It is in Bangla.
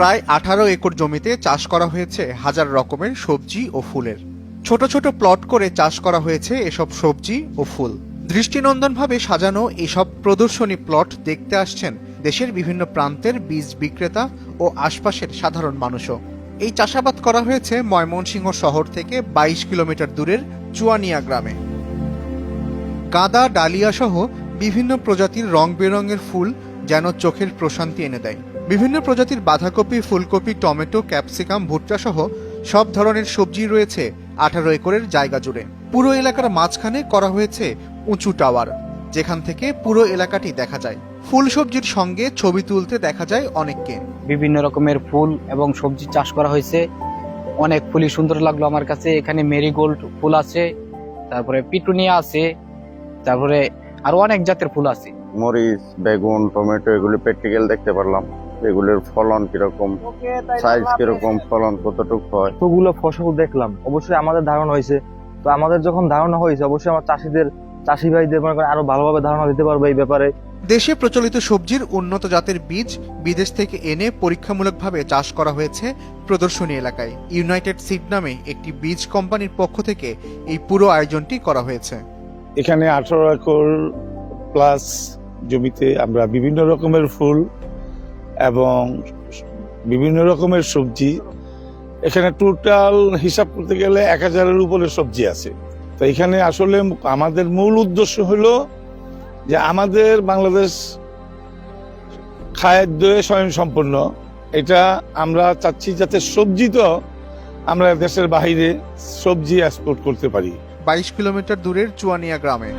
প্রায় আঠারো একর জমিতে চাষ করা হয়েছে হাজার রকমের সবজি ও ফুলের। ছোট ছোট প্লট করে চাষ করা হয়েছে এসব সবজি ও ফুল। দৃষ্টিনন্দনভাবে সাজানো এসব প্রদর্শনী প্লট দেখতে আসছেন দেশের বিভিন্ন প্রান্তের বীজ বিক্রেতা ও আশপাশের সাধারণ মানুষও। এই চাষাবাদ করা হয়েছে ময়মনসিংহ শহর থেকে বাইশ কিলোমিটার দূরের চুয়ানিয়া গ্রামে। গাঁদা ডালিয়া সহ বিভিন্ন প্রজাতির রং বেরঙের ফুল যেন চোখের প্রশান্তি এনে দেয়। বিভিন্ন প্রজাতির বাঁধাকপি ফুলকপি টমেটো ক্যাপসিকাম ভুট্টা সহ সব ধরনের সবজি রয়েছে আঠারো একরের জায়গা জুড়ে। পুরো এলাকার মাঝখানে করা হয়েছে উঁচু টাওয়ার যেখান থেকে পুরো এলাকাটি দেখা যায়। ফুল সবজির সঙ্গে ছবি তুলতে দেখা যায় অনেককে। বিভিন্ন রকমের ফুল এবং সবজি চাষ করা হয়েছে। অনেক ফুলই সুন্দর লাগল আমার কাছে। এখানে মেরিগোল্ড ফুল আছে তারপরে পিটুনিয়া আছে তারপরে আরও অনেক জাতের ফুল আছে। মরিচ বেগুন টমেটো এগুলি প্র্যাকটিক্যাল দেখতে পারলাম। এগুলোর ফলন কীরকম সাইজ কীরকম ফলন কতটুকু হয়? এতগুলো ফসল দেখলাম অবশ্যই আমাদের ধারণা হয়েছে। তো আমাদের যখন ধারণা হয়েছে অবশ্যই আমার চাষিদের চাষি ভাইদের মনে করেন আরও ভালোভাবে ধারণা দিতে পারব এই ব্যাপারে। দেশে প্রচলিত সবজির উন্নত জাতের বীজ বিদেশ থেকে এনে পরীক্ষামূলকভাবে চাষ করা হয়েছে প্রদর্শনী এলাকায়। ইউনাইটেড সিড নামে একটি বীজ কোম্পানির পক্ষ থেকে এই পুরো আয়োজনটি করা হয়েছে। এখানে আঠারো একর প্লাস জমিতে আমরা বিভিন্ন রকমের ফুল এবং বিভিন্ন রকমের সবজি। এখানে টোটাল হিসাব করতে গেলে এক হাজারের উপরে সবজি আছে। তো এখানে আসলে আমাদের মূল উদ্দেশ্য হলো যে আমাদের বাংলাদেশ খাদ্যে স্বয়ং সম্পন্ন এটা আমরা চাচ্ছি যাতে সবজি তো আমরা দেশের বাইরে সবজি এক্সপোর্ট করতে পারি। বাইশ কিলোমিটার দূরের চুয়ানিয়া গ্রামে।